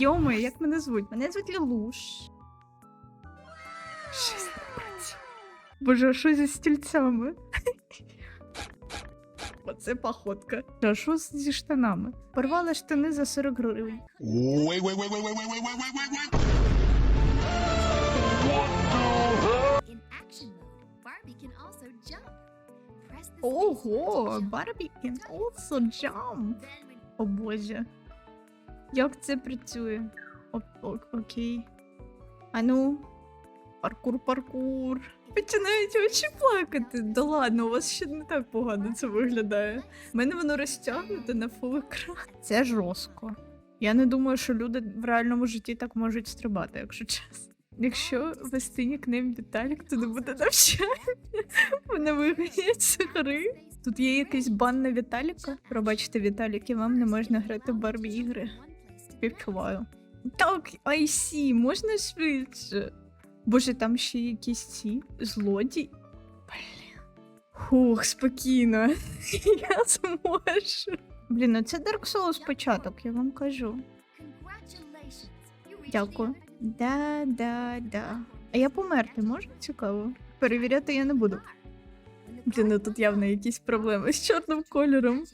Йоми, як мене звуть? Мене звуть Лілуш. Щось не. Боже, що зі стільцями? Оце походка. А що зі штанами? Порвала штани за 40 гривень. Ого, Барбі can also jump. О боже. Як це працює? О, о, окей. А ну. Паркур, паркур. Починають очі плакати. Да ладно, у вас ще не так погано це виглядає. У мене воно розтягнуте на фул екран. Це жорстко. Я не думаю, що люди в реальному житті так можуть стрибати, якщо чесно. Якщо вести нікнейм Віталік, то не буде навчання. Мене виганять з гри. Тут є якийсь бан на Віталіка. Пробачте, Віталіки, вам не можна грати в Барбі ігри. Співчуваю. Так, I see, можна швидше. Боже, там ще якісь ці злодії. Блін. Хух, спокійно. Я зможу. Блін, ну це Dark Souls початок, я вам кажу. Дякую. Да, да, да. А я померти можу? Цікаво. Перевіряти я не буду. Блін, ну тут явно якісь проблеми з чорним кольором.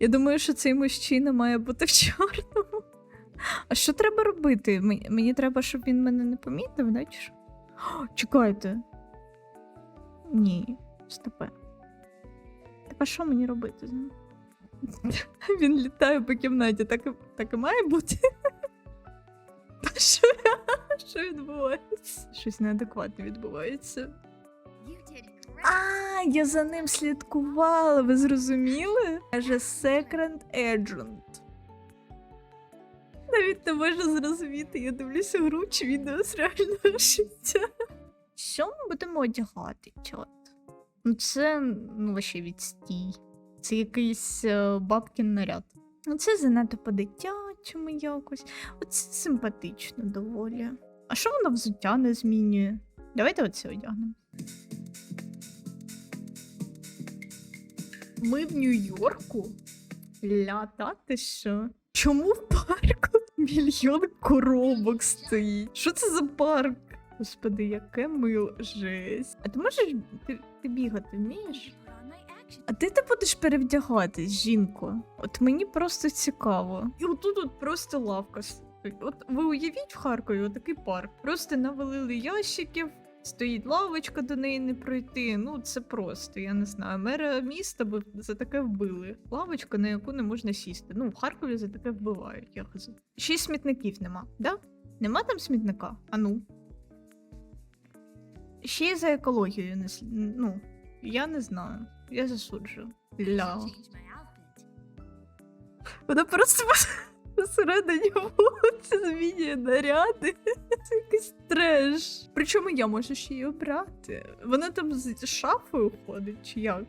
Я думаю, що цей мужчина має бути в чорному. А що треба робити? Мені, треба, щоб він мене не помітив, да? Чи що? Чекайте. Ні, стопе. А що мені робити з ним? Він літає по кімнаті, так і, так і має бути. Що, що відбувається? Щось неадекватне відбувається. А, я за ним слідкувала, ви зрозуміли? Каже Second Agent. Не можу зрозуміти, я дивлюся гру чи відео з реального життя. Що ми будемо одягати, чот? Ну, це ну, лише відстій. Це якийсь е, бабкін наряд. Ну, це занадто по-дитячому якось. Оце симпатично доволі. А що воно взуття не змінює? Давайте оце одягнемо. Ми в Нью-Йорку? Ля, та ти що? Чому в парку мільйон коробок стоїть? Що це за парк? Господи, яке мило. Жесть. А ти можеш ти, ти бігати вмієш? А де ти будеш перевдягатись, жінко? От мені просто цікаво. І отут от просто лавка стоїть. От ви уявіть в Харкові отакий парк. Просто навалили ящиків, стоїть лавочка, до неї не пройти. Ну це просто, я не знаю. Мера міста би за таке вбили. Лавочка, на яку не можна сісти. Ну, в Харкові за таке вбивають. Я хз. Ще й смітників нема, да? Нема там смітника? А ну. Ще й за екологію не слід. Ну, я не знаю. Я засуджую. Ля. Вона просто посередині вулиці змінює наряди. Це якийсь треш. Причому я можу ще її обрати. Вона там з шафою ходить, чи як?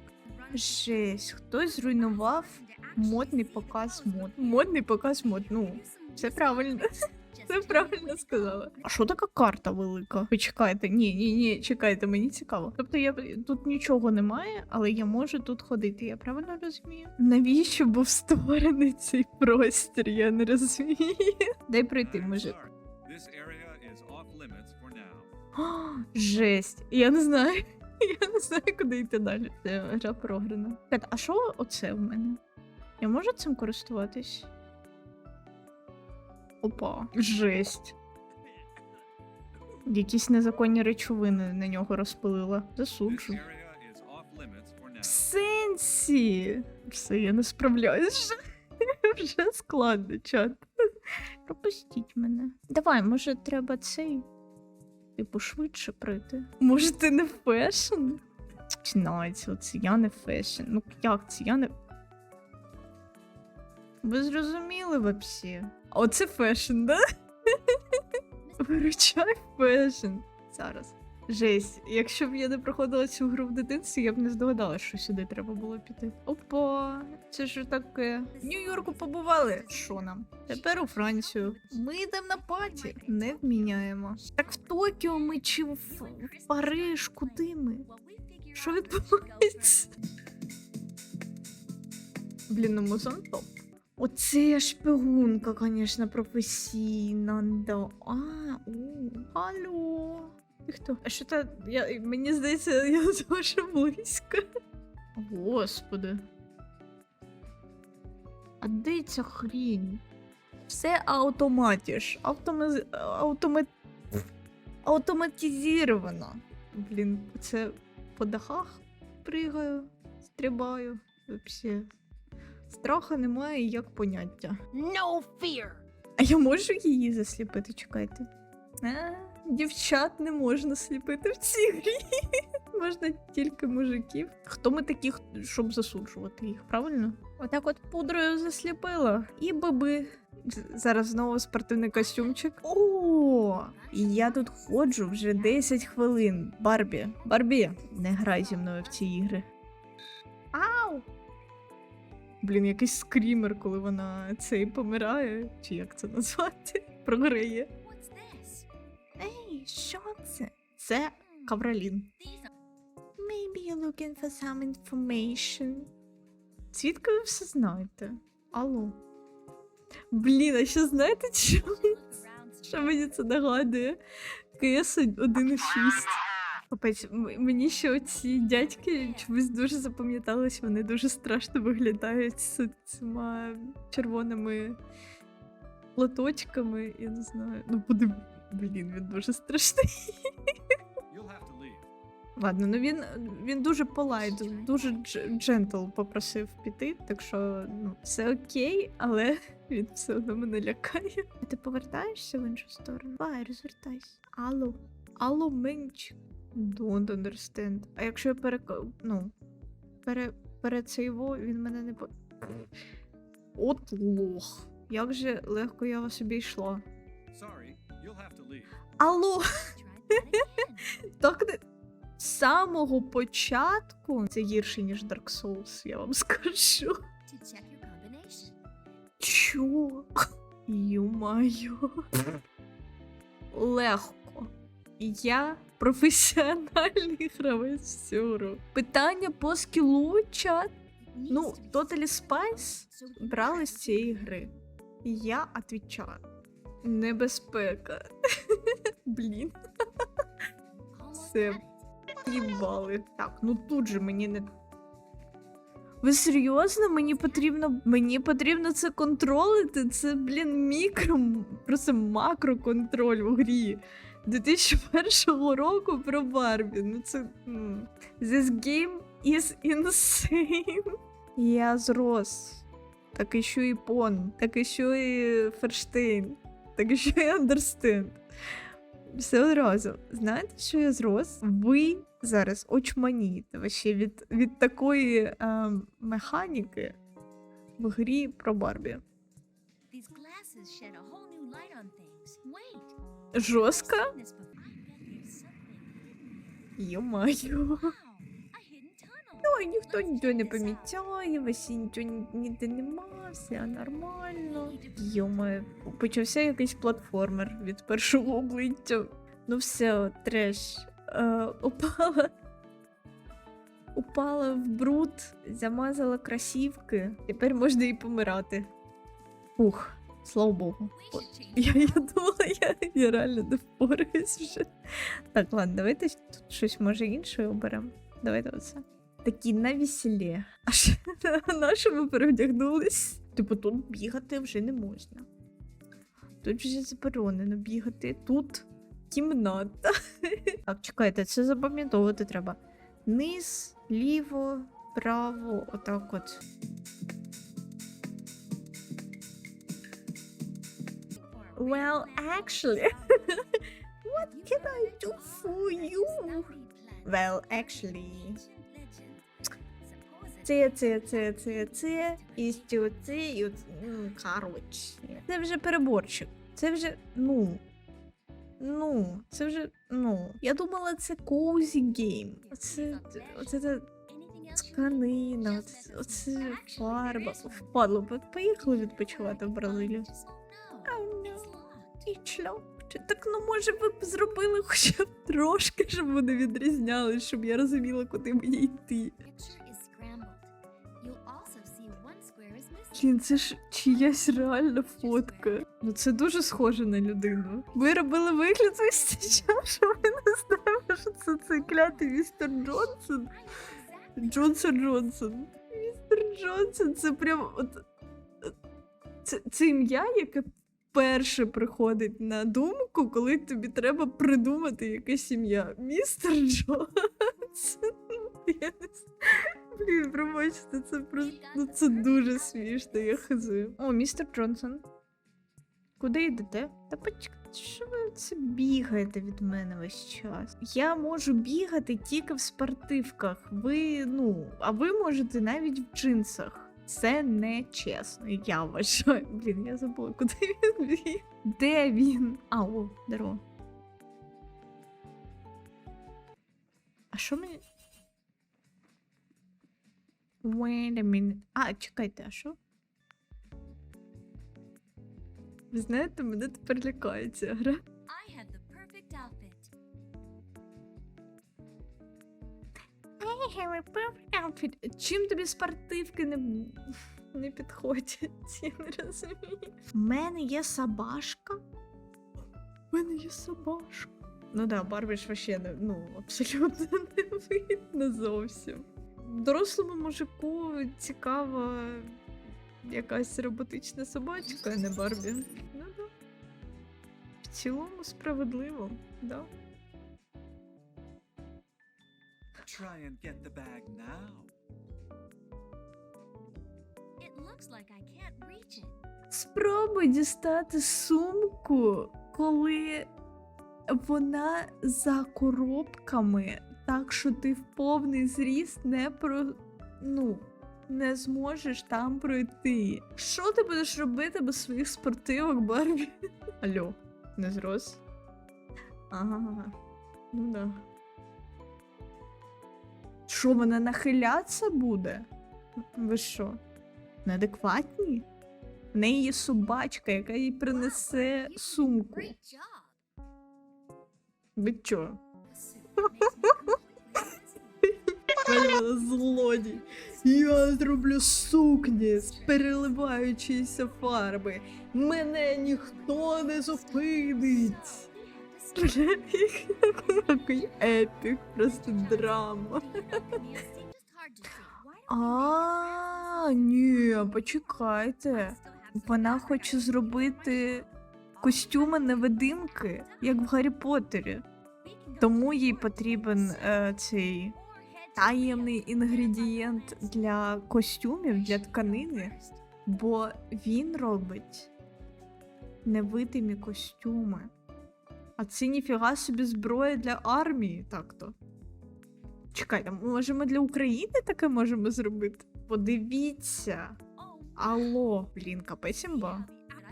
Жесть, хтось зруйнував модний показ мод. Модний показ мод. Ну, це правильно. Це правильно сказала. А що така карта велика? Почекайте, ні, ні, ні, чекайте, мені цікаво. Тобто я тут нічого немає, але я можу тут ходити. Я правильно розумію? Навіщо був створений цей простір? Я не розумію. Дай пройти, мужик. О, жесть. Я не знаю. Я не знаю, куди йти далі. Це гра програна. А що оце в мене? Я можу цим користуватись? Опа, жесть. Якісь незаконні речовини на нього розпилила. Засуджу. В сенсі. Все, я не справляюсь. Вже, складно, чат. Пропустіть мене. Давай, може, треба цей. Типу, швидше прийти. Може, ти не фешн? Починається, оце я не фешн. Ну як це? Я не. Ви зрозуміли вообще? Оце фешн, да? Виручай фешн. Зараз. Жесть, якщо б я не проходила цю гру в дитинстві, я б не здогадалася, що сюди треба було піти. Опа, це ж таке. В Нью-Йорку побували. Що нам? Тепер у Францію. Ми йдемо на паті. Не вміняємо. Так в Токіо ми чи в, Париж, куди ми? Що відбувається? Блін, ну музон топ. Оце я шпигунка, звісно, професійна. Да. А, о, алло. Ти хто? А що та. Я, мені здається, я дуже близько. Господи. А де ця хрінь? Все автоматиш. Автома... Автома... Автоматизировано. Блін, це по дахах пригаю, стрибаю. Вообще. Страха немає як поняття. No fear! А я можу її засліпити, чекайте. А, дівчат не можна сліпити в цій грі. Можна тільки мужиків. Хто ми такі, щоб засуджувати їх, правильно? Отак от пудрою засліпила. І баби. Зараз знову спортивний костюмчик. О, і я тут ходжу вже 10 хвилин. Барбі. Барбі, не грай зі мною в ці ігри. Блін, якийсь скрімер, коли вона цей помирає, чи як це назвати? This? Ей, що це? Це Кавралін. Maybe you're looking for some information. Звідки ви все знаєте? Алло. Блін, а ще знаєте, що, що мені це нагадує? КС 1.6. Капець, мені ще оці дядьки чомусь дуже запам'ятались, вони дуже страшно виглядають з цими червоними платочками, я не знаю. Ну, буде. Блін, він дуже страшний. Ладно, ну він, він дуже полайт, дуже джентл попросив піти, так що ну, все окей, але він все одно мене лякає. А ти повертаєшся в іншу сторону? Давай, розвертайся. Алло. Алло, менч. Don't understand. А якщо я перек... ну, пере... перед цейво, він мене не по. От лох. Як же легко я вас обійшла. Sorry, you'll have to leave. Алло! Так не з самого початку це гірше, ніж Dark Souls, я вам скажу. Чо? Ю-маю. Легко. Я професіональний гравець цього. Питання по скілу чат. Ну, Totally. Spice брали з цієї гри. І Я відповідаю. Небезпека. Блін. Все. Їбали. Так, ну тут же мені не. Ви серйозно? Мені потрібно. Мені потрібно це контролити. Це, блін, мікро, просто макроконтроль у грі. 2001 року про Барбі. Ну це. This game is insane. Я зрос. Так що і пон, так що і Ферштейн, так і що і Андерстенд. Все одразу. Знаєте, що я зрос? Ви зараз очманієте вообще від, від такої е, механіки в грі про Барбі. Hidden tunnel. Ой, ніхто нічого не помічає, вообще нічого ні- ніде нема, все нормально. Йомаю, почався якийсь платформер від першого обличчя. Ну все, треш. Е, упала. Упала в бруд, замазала красівки. Тепер можна і помирати. Ух, слава Богу. We Я, я думала, я, я реально не впораюсь вже. Так, ладно, давайте тут щось може інше оберемо. Давайте оце. Такі на веселі. А ще на що ми перевдягнулись? Типу, тут бігати вже не можна. Тут вже заборонено бігати. Тут кімната. Так, чекайте, це запам'ятовувати треба. Низ, ліво, право, отак от. Well, actually, what can I do for you? Well, actually. Це, це, це, це, це, і це, це, і от, ну, коротше. Це вже переборчик. Це вже, ну. Ну, це вже, ну. Я думала, це cozy game. Оце, оце, це тканина, оце, оце фарба. Впадло, поїхали відпочивати в Бразилію. Oh, no. І шльоп. Так ну може ви б зробили хоча б трошки, щоб вони відрізнялись, щоб я розуміла, куди мені йти. Блін, це ж чиясь реальна фотка. Ну це дуже схоже на людину. Ви робили вигляд весь час, що ви не знаєте, що це цей клятий містер Джонсон. Джонсон Джонсон. Містер Джонсон, це прям от. Це, це ім'я, яке перше приходить на думку, коли тобі треба придумати якесь ім'я. Містер знаю. Блін, пробачте, це просто ну це дуже смішно, я хазую. О, містер Джонсон. Куди йдете? Та почекайте, що ви це бігаєте від мене весь час? Я можу бігати тільки в спортивках. Ви, ну, а ви можете навіть в джинсах. Це не чесно, я вважаю. Блін, я забула, куди він. Де він? А, о, здорово. А що мені. Wait a minute. А, чекайте, а що? Ви знаєте, мене тепер лякає ця гра. Чим тобі спортивки не, не підходять? Я не розумію. У мене є собашка. У мене є собашка. Ну да, Барбі ж вообще не, ну, абсолютно не видно зовсім. Дорослому мужику цікава якась роботична собачка, а не Барбі. Ну да. В цілому справедливо, да. Try and get the bag now. It looks like I can't reach it. Спробуй дістати сумку, коли вона за коробками, так що ти в повний зріст не про. ну. Не зможеш там пройти. Що ти будеш робити без своїх спортивок, Барбі? Алло, не зрос? Ага. Ну да. Що, вона нахилятися буде? Ви що? Неадекватні? В неї є собачка, яка їй принесе сумку. Ви чо? Злодій. Я зроблю сукні з переливаючися фарби. Мене ніхто не зупинить. Який епік, просто драма. А, ні, почекайте. Вона хоче зробити костюми невидимки, як в Гаррі Поттері. Тому їй потрібен е, цей таємний інгредієнт для костюмів, для тканини, бо він робить невидимі костюми. А це ніфіга собі зброя для армії, так-то. Чекайте, може ми для України таке можемо зробити? Подивіться. Алло, блін, капець імба.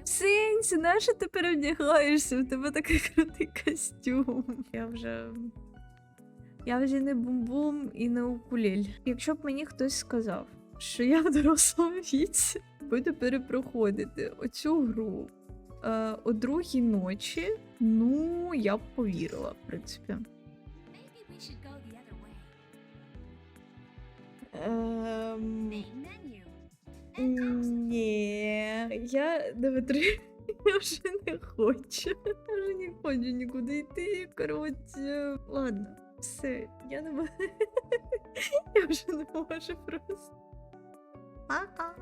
Сенсі, нащо ти перевдягаєшся? В тебе такий крутий костюм. Я вже. Я вже не бум-бум і не укулель. Якщо б мені хтось сказав, що я в дорослому віці буду перепроходити оцю гру е, о другій ночі, ну я б повірила, в принципі. Ем... Ні, я не витримую. Я вже не хочу. Я вже не хочу нікуди йти. Коротше, ладно, все, я не можу. Я вже не можу просто. Пока.